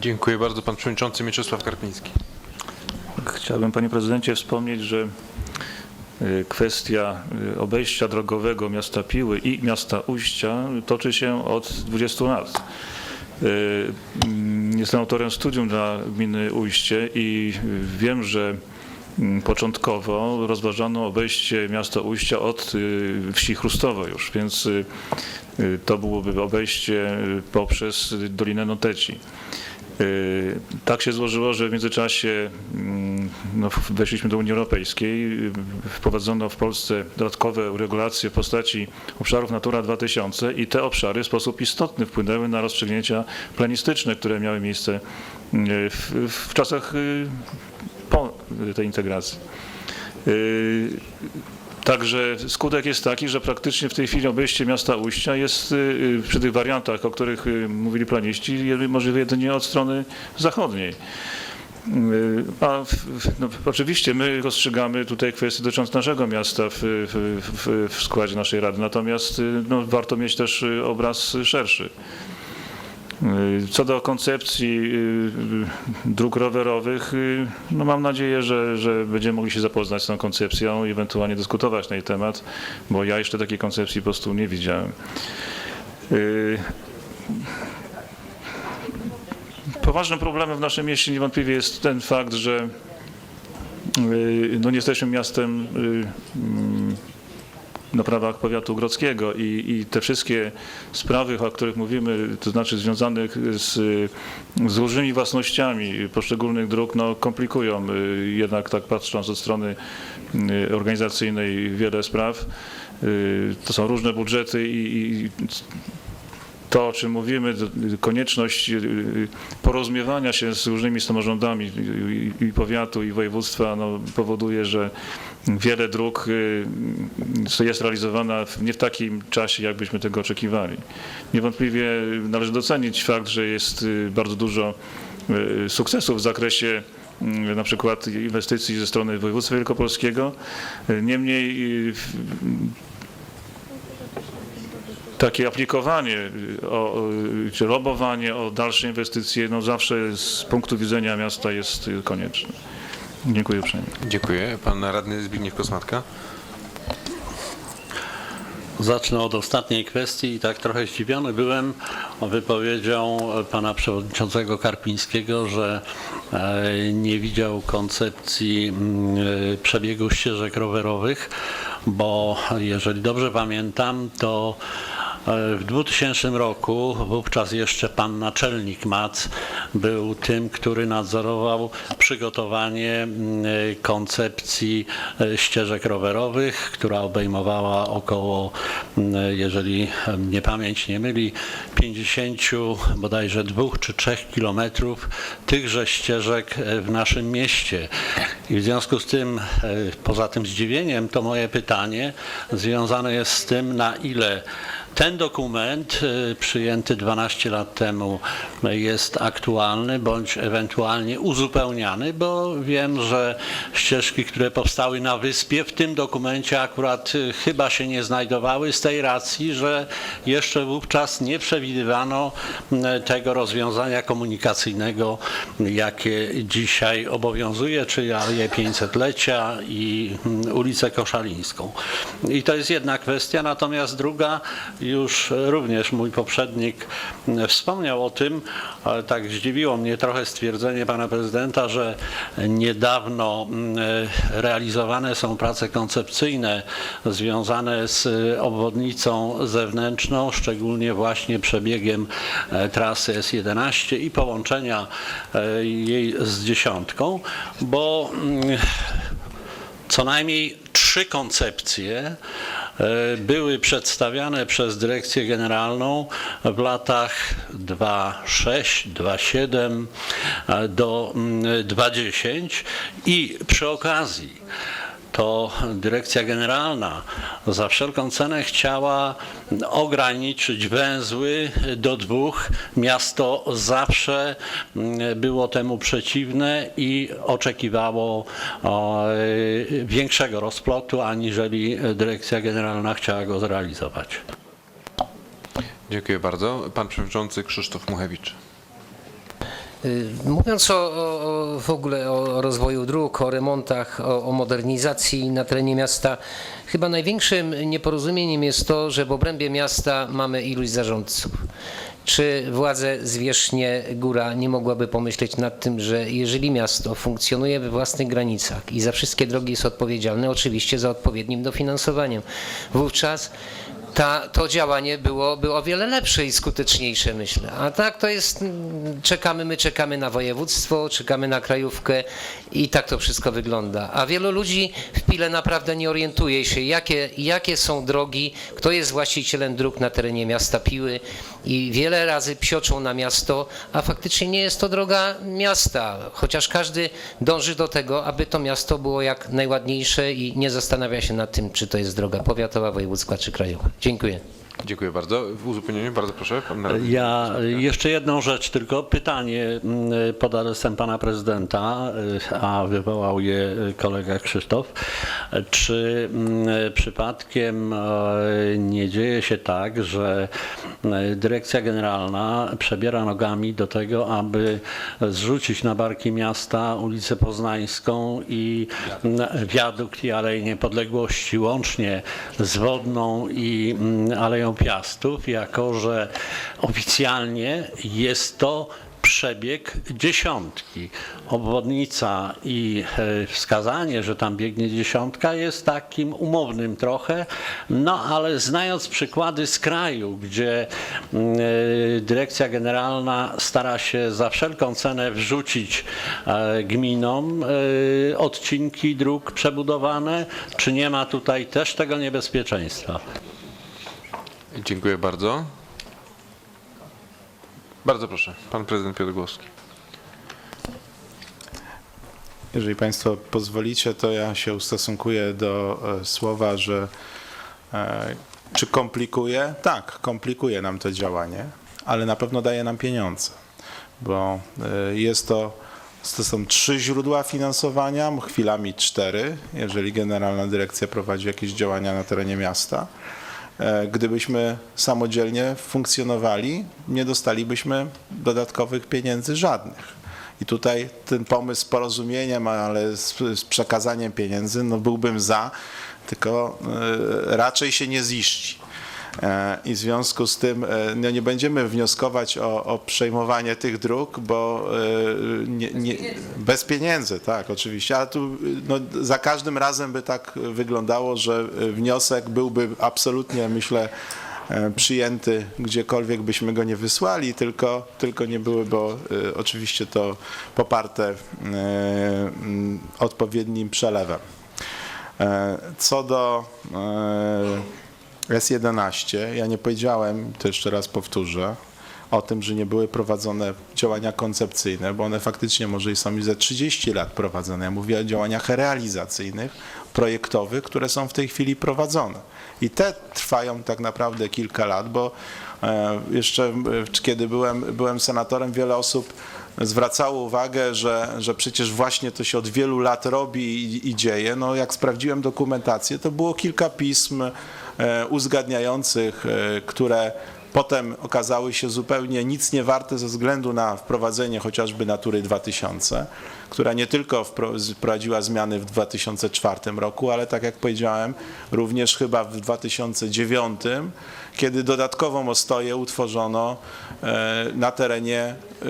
Dziękuję bardzo. Pan Przewodniczący Mieczysław Karpiński. Chciałbym, panie prezydencie, wspomnieć, że y, kwestia y, obejścia drogowego miasta Piły i miasta Ujścia toczy się od 20 lat. Y, mm, Jestem autorem studium dla gminy Ujście i wiem, że mm, początkowo rozważano obejście miasta Ujścia od wsi Chrustowo już, więc to byłoby obejście poprzez Dolinę Noteci. Y, Tak się złożyło, że w międzyczasie mm, no, weszliśmy do Unii Europejskiej, y, wprowadzono w Polsce dodatkowe regulacje w postaci obszarów Natura 2000 i te obszary w sposób istotny wpłynęły na rozstrzygnięcia planistyczne, które miały miejsce y, w, w czasach po tej integracji. Także skutek jest taki, że praktycznie w tej chwili obejście miasta Ujścia jest y, y, przy tych wariantach, o których y, mówili planiści, możliwe jedynie od strony zachodniej. A no, oczywiście my rozstrzygamy tutaj kwestie dotyczące naszego miasta w, w, w, składzie naszej rady, natomiast no, warto mieć też obraz szerszy. Y, Co do koncepcji y, dróg rowerowych, y, no mam nadzieję, że, że będziemy mogli się zapoznać z tą koncepcją i ewentualnie dyskutować na jej temat, bo ja jeszcze takiej koncepcji po prostu nie widziałem. Poważnym problemem w naszym mieście niewątpliwie jest ten fakt, że no nie jesteśmy miastem mm, na prawach powiatu grodzkiego i, i te wszystkie sprawy, o których mówimy, to znaczy związanych z, z różnymi własnościami poszczególnych dróg, no komplikują y, jednak tak patrząc od strony y, organizacyjnej wiele spraw. Y, To są różne budżety i, i to, o czym mówimy, konieczność y, y, porozumiewania się z różnymi samorządami i- powiatu, i województwa no, powoduje, że wiele dróg y, jest realizowana nie w takim czasie, jak byśmy tego oczekiwali. Niewątpliwie należy docenić fakt, że jest bardzo dużo sukcesów w zakresie na przykład inwestycji ze strony województwa wielkopolskiego. Niemniej takie aplikowanie, o, czy lobowanie o dalsze inwestycje, no zawsze z punktu widzenia miasta jest konieczne. Dziękuję uprzejmie. Dziękuję. Pan radny Zbigniew Kosmatka. Zacznę od ostatniej kwestii i tak trochę zdziwiony byłem wypowiedzią pana przewodniczącego Karpińskiego, że e, nie widział koncepcji przebiegu ścieżek rowerowych, bo jeżeli dobrze pamiętam, to w 2000 roku, wówczas jeszcze pan naczelnik MAC był tym, który nadzorował przygotowanie mm, e, koncepcji e, ścieżek rowerowych, która obejmowała około, mm, jeżeli mnie pamięć nie myli, 50 bodajże dwóch czy trzech kilometrów tychże ścieżek e, w naszym mieście. I w związku z tym, e, poza tym zdziwieniem, to moje pytanie związane jest z tym, na ile ten dokument y, przyjęty 12 lat temu jest aktualny bądź ewentualnie uzupełniany, bo wiem, że ścieżki, które powstały na wyspie w tym dokumencie akurat y, chyba się nie znajdowały z tej racji, że jeszcze wówczas nie przewidywano y, tego rozwiązania komunikacyjnego, jakie dzisiaj obowiązuje, czyli Aleję 500-lecia i ulicę Koszalińską. I to jest jedna kwestia, natomiast druga, już również mój poprzednik mm, wspomniał o tym, ale tak zdziwiło mnie trochę stwierdzenie pana prezydenta, że niedawno mm, realizowane są prace koncepcyjne związane z obwodnicą zewnętrzną, szczególnie właśnie przebiegiem e, trasy S11 i połączenia e, jej z dziesiątką, bo mm, co najmniej trzy koncepcje e, były przedstawiane przez Dyrekcję Generalną w latach 2.6, 2.7 e, do mm, 2.10 i przy okazji to Dyrekcja Generalna za wszelką cenę chciała ograniczyć węzły do dwóch. Miasto zawsze mm, było temu przeciwne i oczekiwało y, większego rozplotu, aniżeli Dyrekcja Generalna chciała go zrealizować. Dziękuję bardzo. Pan Przewodniczący Krzysztof Muchewicz. Y, Mówiąc o, o, w ogóle o rozwoju dróg, o remontach, o, o modernizacji na terenie miasta, chyba największym nieporozumieniem jest to, że w obrębie miasta mamy iluś zarządców. Czy władze zwierzchnie góra nie mogłaby pomyśleć nad tym, że jeżeli miasto funkcjonuje we własnych granicach i za wszystkie drogi jest odpowiedzialne, oczywiście za odpowiednim dofinansowaniem, wówczas ta, to działanie byłoby o wiele lepsze i skuteczniejsze, myślę. A tak to jest, mm, czekamy, my czekamy na województwo, czekamy na krajówkę i tak to wszystko wygląda. A wielu ludzi w Pile naprawdę nie orientuje się, jakie, jakie są drogi, kto jest właścicielem dróg na terenie miasta Piły i wiele razy psioczą na miasto, a faktycznie nie jest to droga miasta, chociaż każdy dąży do tego, aby to miasto było jak najładniejsze i nie zastanawia się nad tym, czy to jest droga powiatowa, wojewódzka czy krajowa. Dziękuję. Dziękuję bardzo. W uzupełnieniu bardzo proszę. Pan radny Ja jeszcze jedną rzecz, tylko pytanie mm, pod adresem pana prezydenta, y, a wywołał je kolega Krzysztof. Czy mm, przypadkiem e, nie dzieje się tak, że e, dyrekcja generalna przebiera nogami do tego, aby zrzucić na barki miasta ulicę Poznańską i wiadukt. i Aleję Niepodległości łącznie z Wodną i mm, Aleją Piastów, jako że oficjalnie jest to przebieg dziesiątki. Obwodnica i e, wskazanie, że tam biegnie dziesiątka jest takim umownym trochę, no ale znając przykłady z kraju, gdzie mm, e, dyrekcja generalna stara się za wszelką cenę wrzucić e, gminom odcinki dróg przebudowane, czy nie ma tutaj też tego niebezpieczeństwa? Dziękuję bardzo. Bardzo proszę. Pan prezydent Piotr Głowski. Jeżeli Państwo pozwolicie, to ja się ustosunkuję do e, słowa, że e, czy komplikuje? Tak, komplikuje nam to działanie, ale na pewno daje nam pieniądze, bo e, jest to, to są trzy źródła finansowania, chwilami cztery, jeżeli Generalna Dyrekcja prowadzi jakieś działania na terenie miasta. E, Gdybyśmy samodzielnie funkcjonowali, nie dostalibyśmy dodatkowych pieniędzy żadnych. I tutaj ten pomysł z porozumieniem, ale z, z przekazaniem pieniędzy, no byłbym za, tylko e, raczej się nie ziści. E, I w związku z tym e, no nie będziemy wnioskować o, o przejmowanie tych dróg, bo nie, nie, bez pieniędzy, tak, oczywiście. Ale tu no, za każdym razem by tak wyglądało, że wniosek byłby absolutnie, myślę, e, przyjęty gdziekolwiek byśmy go nie wysłali, tylko, tylko nie były, bo oczywiście to poparte odpowiednim przelewem. Co do S11, ja nie powiedziałem, to jeszcze raz powtórzę, o tym, że nie były prowadzone działania koncepcyjne, bo one faktycznie może i są już ze 30 lat prowadzone. Ja mówię o działaniach realizacyjnych, projektowych, które są w tej chwili prowadzone. I te trwają tak naprawdę kilka lat, bo e, jeszcze kiedy byłem, byłem senatorem, wiele osób zwracało uwagę, że, że przecież właśnie to się od wielu lat robi i, i dzieje. No jak sprawdziłem dokumentację, to było kilka pism uzgadniających, e, które potem okazały się zupełnie nic nie warte ze względu na wprowadzenie chociażby Natury 2000, która nie tylko wpro- wprowadziła zmiany w 2004 roku, ale tak jak powiedziałem, również chyba w 2009, kiedy dodatkową ostoję utworzono e, na terenie e,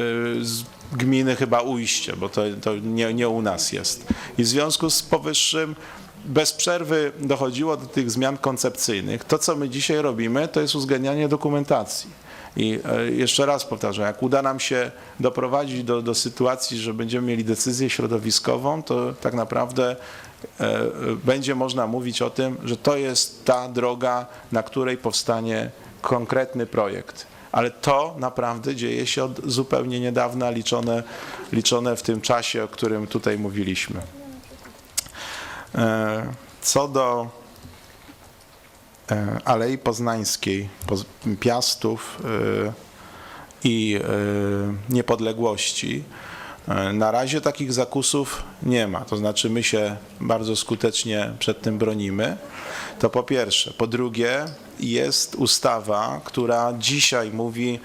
gminy chyba Ujście, bo to, to nie, nie u nas jest. I w związku z powyższym bez przerwy dochodziło do tych zmian koncepcyjnych. To, co my dzisiaj robimy, to jest uzgadnianie dokumentacji. I e, jeszcze raz powtarzam, jak uda nam się doprowadzić do, do sytuacji, że będziemy mieli decyzję środowiskową, to tak naprawdę e, e, będzie można mówić o tym, że to jest ta droga, na której powstanie konkretny projekt. Ale to naprawdę dzieje się od zupełnie niedawna, liczone, liczone w tym czasie, o którym tutaj mówiliśmy. E, Co do e, Alei Poznańskiej, Poz- Piastów e, i Niepodległości, na razie takich zakusów nie ma. To znaczy my się bardzo skutecznie przed tym bronimy. To po pierwsze. Po drugie jest ustawa, która dzisiaj mówi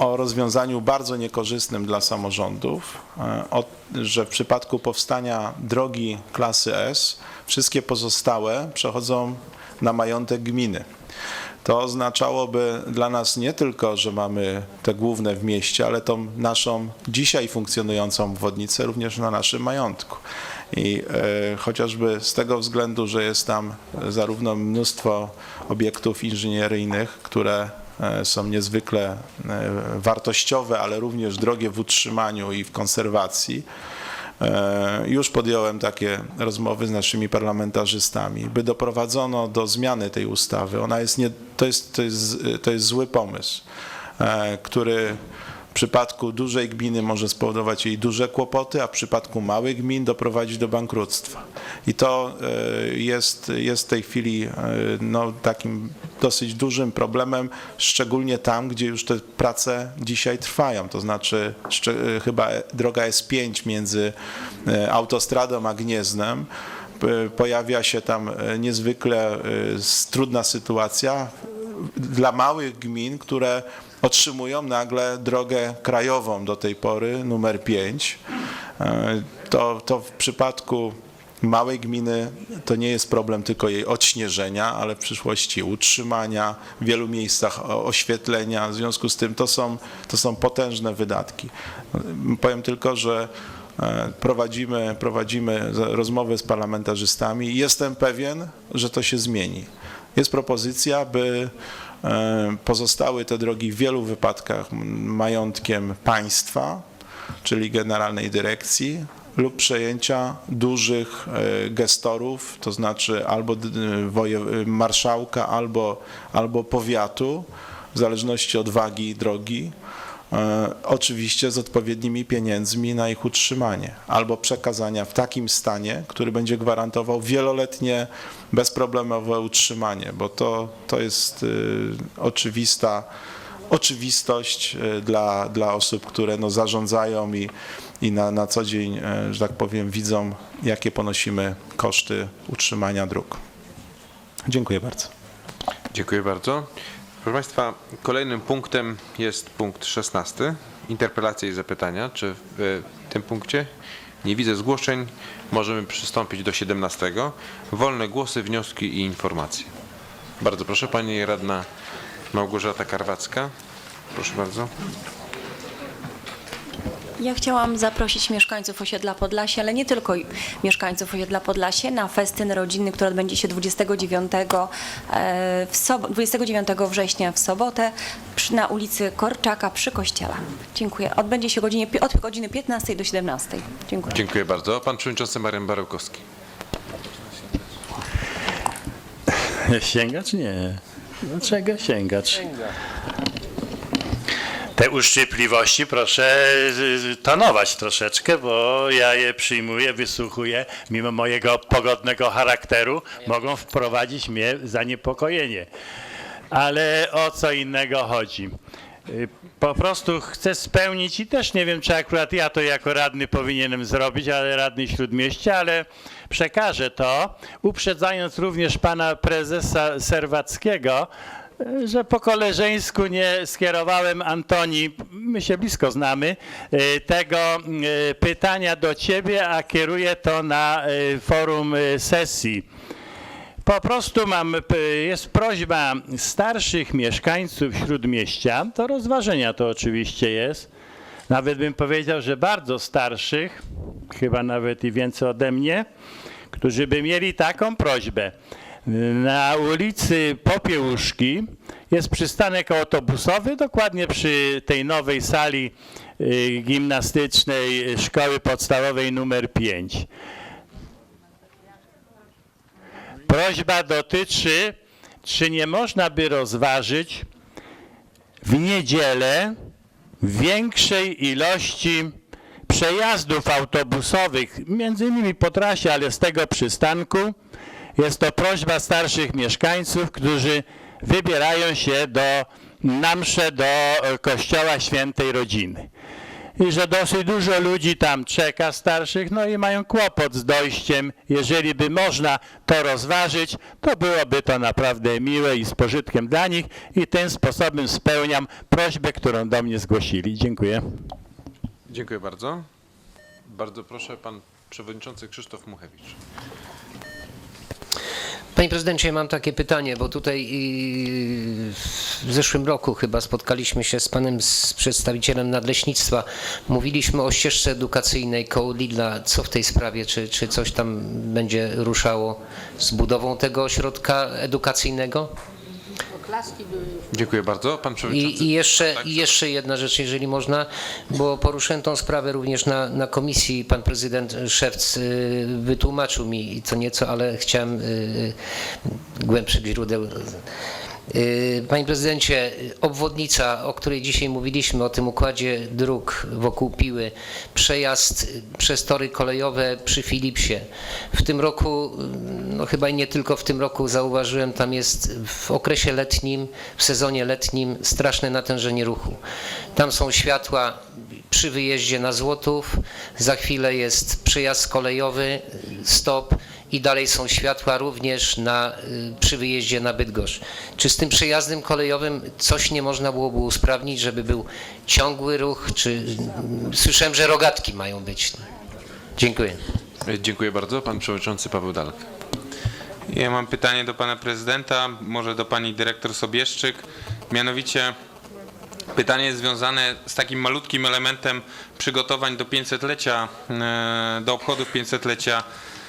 o rozwiązaniu bardzo niekorzystnym dla samorządów, e, że w przypadku powstania drogi klasy S wszystkie pozostałe przechodzą na majątek gminy. To oznaczałoby dla nas nie tylko, że mamy te główne w mieście, ale tą naszą dzisiaj funkcjonującą obwodnicę również na naszym majątku. I e, chociażby z tego względu, że jest tam zarówno mnóstwo obiektów inżynieryjnych, które są niezwykle e, wartościowe, ale również drogie w utrzymaniu i w konserwacji, E, Już podjąłem takie rozmowy z naszymi parlamentarzystami, by doprowadzono do zmiany tej ustawy. Ona jest nie, to, jest, to, jest, to jest zły pomysł, e, który w przypadku dużej gminy może spowodować jej duże kłopoty, a w przypadku małych gmin doprowadzić do bankructwa. I to e, jest, jest w tej chwili e, no, takim dosyć dużym problemem, szczególnie tam, gdzie już te prace dzisiaj trwają. To znaczy e, chyba droga S5 między autostradą a Gniezdnem p- pojawia się tam niezwykle trudna sytuacja dla małych gmin, które otrzymują nagle drogę krajową do tej pory, numer 5. To, to w przypadku małej gminy to nie jest problem tylko jej odśnieżenia, ale w przyszłości utrzymania, w wielu miejscach oświetlenia. W związku z tym to są, to są potężne wydatki. Powiem tylko, że e, prowadzimy, prowadzimy rozmowy z parlamentarzystami i jestem pewien, że to się zmieni. Jest propozycja, by e, pozostały te drogi w wielu wypadkach majątkiem państwa, czyli Generalnej Dyrekcji, lub przejęcia dużych e, gestorów, to znaczy albo woje, marszałka, albo, albo powiatu, w zależności od wagi drogi, e, oczywiście z odpowiednimi pieniędzmi na ich utrzymanie, albo przekazania w takim stanie, który będzie gwarantował wieloletnie, bezproblemowe utrzymanie, bo to, to jest y, oczywista oczywistość e, dla, dla osób, które no, zarządzają i, i na, na co dzień, e, że tak powiem, widzą, jakie ponosimy koszty utrzymania dróg. Dziękuję bardzo. Dziękuję bardzo. Proszę Państwa, kolejnym punktem jest punkt 16. Interpelacje i zapytania. Czy w tym punkcie nie widzę zgłoszeń? Możemy przystąpić do 17. Wolne głosy, wnioski i informacje. Bardzo proszę, Pani Radna Małgorzata Karwacka. Proszę bardzo. Ja chciałam zaprosić mieszkańców osiedla Podlasie, ale nie tylko mieszkańców osiedla Podlasie, na festyn rodzinny, który odbędzie się 29, e, w sob- 29 września w sobotę przy, na ulicy Korczaka przy kościele. Dziękuję. Odbędzie się godzinie, od godziny 15 do 17. Dziękuję. Dziękuję bardzo. Pan Przewodniczący Marian Barełkowski. Sięgacz? Nie. Dlaczego sięgacz? Te uszczypliwości proszę y, tonować troszeczkę, bo ja je przyjmuję, wysłuchuję, mimo mojego pogodnego charakteru, mogą wprowadzić mnie w zaniepokojenie. Ale o co innego chodzi? Y, Po prostu chcę spełnić i też nie wiem, czy akurat ja to jako radny powinienem zrobić, ale radny Śródmieścia, ale przekażę to, uprzedzając również pana prezesa Serwackiego, y, że po koleżeńsku nie skierowałem Antoni, my się blisko znamy, y, tego y, pytania do ciebie, a kieruję to na y, forum sesji. Po prostu mam, jest prośba starszych mieszkańców Śródmieścia, do rozważenia to oczywiście jest, nawet bym powiedział, że bardzo starszych, chyba nawet i więcej ode mnie, którzy by mieli taką prośbę. Na ulicy Popiełuszki jest przystanek autobusowy, dokładnie przy tej nowej sali y, gimnastycznej Szkoły Podstawowej numer 5. Prośba dotyczy, czy nie można by rozważyć w niedzielę większej ilości przejazdów autobusowych, między innymi po trasie, ale z tego przystanku. Jest to prośba starszych mieszkańców, którzy wybierają się do, na mszę do e, Kościoła Świętej Rodziny. i że dosyć dużo ludzi tam czeka starszych, no i mają kłopot z dojściem. Jeżeli by można to rozważyć, to byłoby to naprawdę miłe i z pożytkiem dla nich i tym sposobem spełniam prośbę, którą do mnie zgłosili. Dziękuję. Dziękuję bardzo. Bardzo proszę, pan przewodniczący Krzysztof Muchewicz. Panie prezydencie, mam takie pytanie, bo tutaj w zeszłym roku chyba spotkaliśmy się z panem z przedstawicielem nadleśnictwa. Mówiliśmy o ścieżce edukacyjnej koło Lidla. Co w tej sprawie? Czy, czy coś tam będzie ruszało z budową tego ośrodka edukacyjnego? Dziękuję bardzo. Pan przewodniczący. I, i, jeszcze, I jeszcze jedna rzecz, jeżeli można, bo poruszyłem tą sprawę również na, na komisji. Pan prezydent Szewc y, wytłumaczył mi co nieco, ale chciałem y, głębszych źródeł. Y, Panie prezydencie, obwodnica, o której dzisiaj mówiliśmy, o tym układzie dróg wokół Piły, przejazd przez tory kolejowe przy Filipsie. W tym roku, no chyba i nie tylko w tym roku zauważyłem, tam jest w okresie letnim, w sezonie letnim straszne natężenie ruchu. Tam są światła przy wyjeździe na Złotów, za chwilę jest przejazd kolejowy, stop i dalej są światła również na, y, przy wyjeździe na Bydgoszcz. Czy z tym przejazdem kolejowym coś nie można byłoby usprawnić, żeby był ciągły ruch, czy mm, słyszałem, że rogatki mają być. Dziękuję. Dziękuję bardzo. Pan przewodniczący Paweł Dalek. Ja mam pytanie do pana prezydenta, może do pani dyrektor Sobieszczyk. Mianowicie pytanie jest związane z takim malutkim elementem przygotowań do 500-lecia, e, do obchodów 500-lecia e,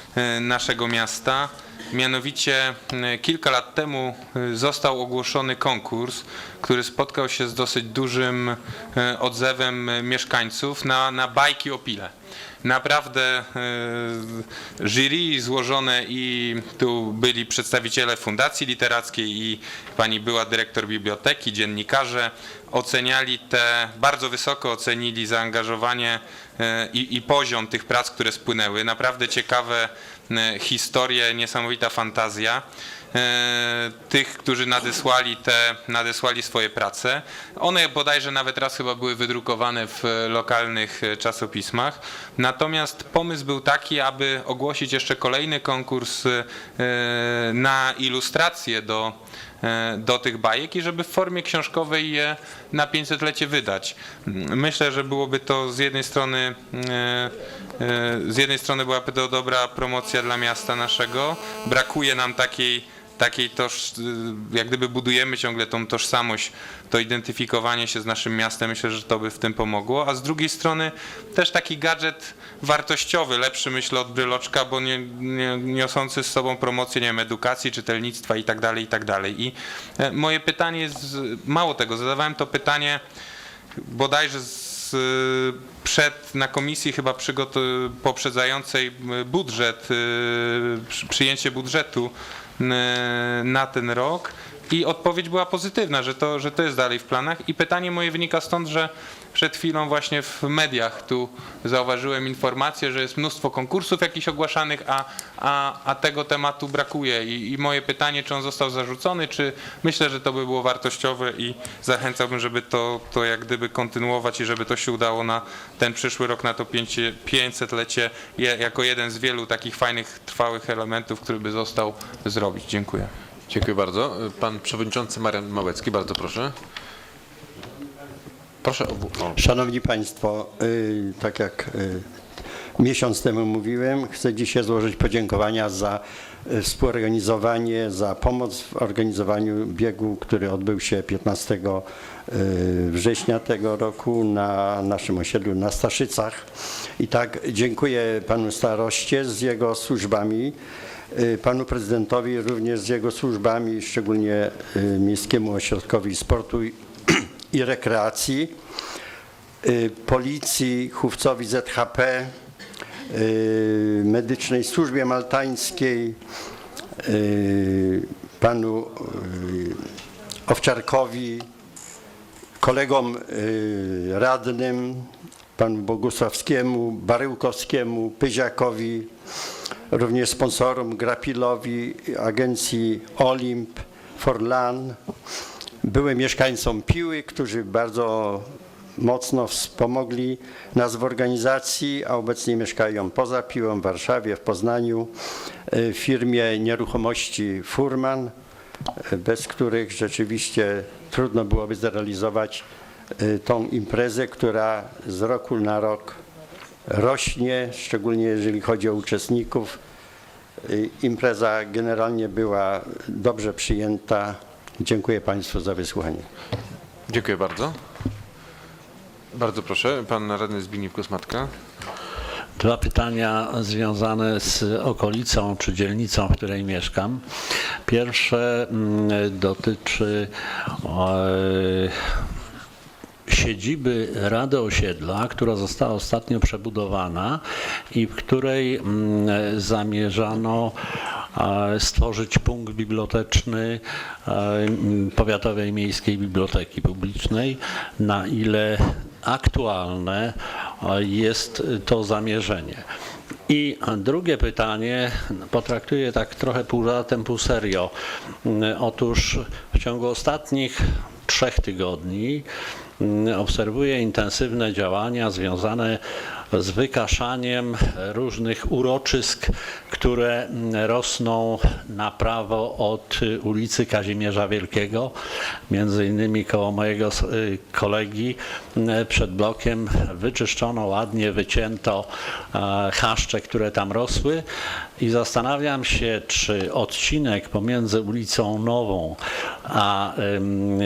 naszego miasta. Mianowicie e, kilka lat temu e, został ogłoszony konkurs, który spotkał się z dosyć dużym e, odzewem e, mieszkańców na, na bajki o Pile. Naprawdę e, jury złożone i tu byli przedstawiciele Fundacji Literackiej i pani była dyrektor biblioteki, dziennikarze oceniali te, bardzo wysoko ocenili zaangażowanie e, i, i poziom tych prac, które spłynęły. Naprawdę ciekawe e, historie, niesamowita fantazja e, tych, którzy nadesłali te, nadesłali swoje prace. One bodajże nawet raz chyba były wydrukowane w e, lokalnych e, czasopismach. Natomiast pomysł był taki, aby ogłosić jeszcze kolejny konkurs e, na ilustrację do, e, do tych bajek i żeby w formie książkowej je na 500-lecie wydać. Myślę, że byłoby to z jednej strony e, e, z jednej strony byłaby to dobra promocja dla miasta naszego. Brakuje nam takiej takiej toż, jak gdyby budujemy ciągle tą tożsamość, to identyfikowanie się z naszym miastem, myślę, że to by w tym pomogło, a z drugiej strony też taki gadżet wartościowy, lepszy myślę od bryloczka, bo nie, nie, niosący z sobą promocję, nie wiem, edukacji, czytelnictwa i tak dalej, i tak dalej. I e, moje pytanie jest, mało tego, zadawałem to pytanie bodajże z, przed, na komisji chyba poprzedzającej budżet, y, przy- przyjęcie budżetu na ten rok i odpowiedź była pozytywna, że to, że to jest dalej w planach i pytanie moje wynika stąd, że przed chwilą właśnie w mediach tu zauważyłem informację, że jest mnóstwo konkursów jakichś ogłaszanych, a, a, a tego tematu brakuje I, i moje pytanie, czy on został zarzucony, czy myślę, że to by było wartościowe i zachęcałbym, żeby to, to jak gdyby kontynuować i żeby to się udało na ten przyszły rok, na to 500-lecie je, jako jeden z wielu takich fajnych, trwałych elementów, który by został zrobić. Dziękuję. Dziękuję bardzo. Pan przewodniczący Marian Małecki, bardzo proszę. Proszę o, Szanowni Państwo, y, tak jak y, miesiąc temu mówiłem, chcę dzisiaj złożyć podziękowania za y, współorganizowanie, za pomoc w organizowaniu biegu, który odbył się 15 y, września tego roku na naszym osiedlu na Staszycach. I tak dziękuję panu staroście z jego służbami, panu prezydentowi również z jego służbami, szczególnie y, Miejskiemu Ośrodkowi Sportu i- Rekreacji, y, Policji, Chówcowi ZHP, y, Medycznej Służbie Maltańskiej, y, panu y, Owczarkowi, kolegom y, radnym, panu Bogusławskiemu, Baryłkowskiemu, Pyziakowi, również sponsorom Grapilowi, agencji Olimp, Forlan, byłym mieszkańcom Piły, którzy bardzo mocno wspomogli nas w organizacji, a obecnie mieszkają poza Piłą, w Warszawie, w Poznaniu, w firmie nieruchomości Furman, bez których rzeczywiście trudno byłoby zrealizować y, tą imprezę, która z roku na rok rośnie, szczególnie jeżeli chodzi o uczestników. Y, Impreza generalnie była dobrze przyjęta. Dziękuję Państwu za wysłuchanie. Dziękuję bardzo. Bardzo proszę, pan radny Zbigniew Kosmatka. Dwa pytania związane z okolicą czy dzielnicą, w której mieszkam. Pierwsze mm, dotyczy e, siedziby Rady Osiedla, która została ostatnio przebudowana i w której mm, zamierzano e, stworzyć punkt biblioteczny e, m, Powiatowej Miejskiej Biblioteki Publicznej, na ile aktualne e, jest to zamierzenie. I drugie pytanie potraktuję tak trochę pół żartem, pół serio. Mm, Otóż w ciągu ostatnich trzech tygodni mm, obserwuję intensywne działania związane z wykaszaniem różnych uroczysk, które rosną na prawo od y, ulicy Kazimierza Wielkiego, między innymi koło mojego y, kolegi mm, przed blokiem wyczyszczono ładnie, wycięto chaszcze, które tam rosły. I zastanawiam się, czy odcinek pomiędzy ulicą Nową a em,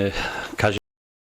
Kazimierza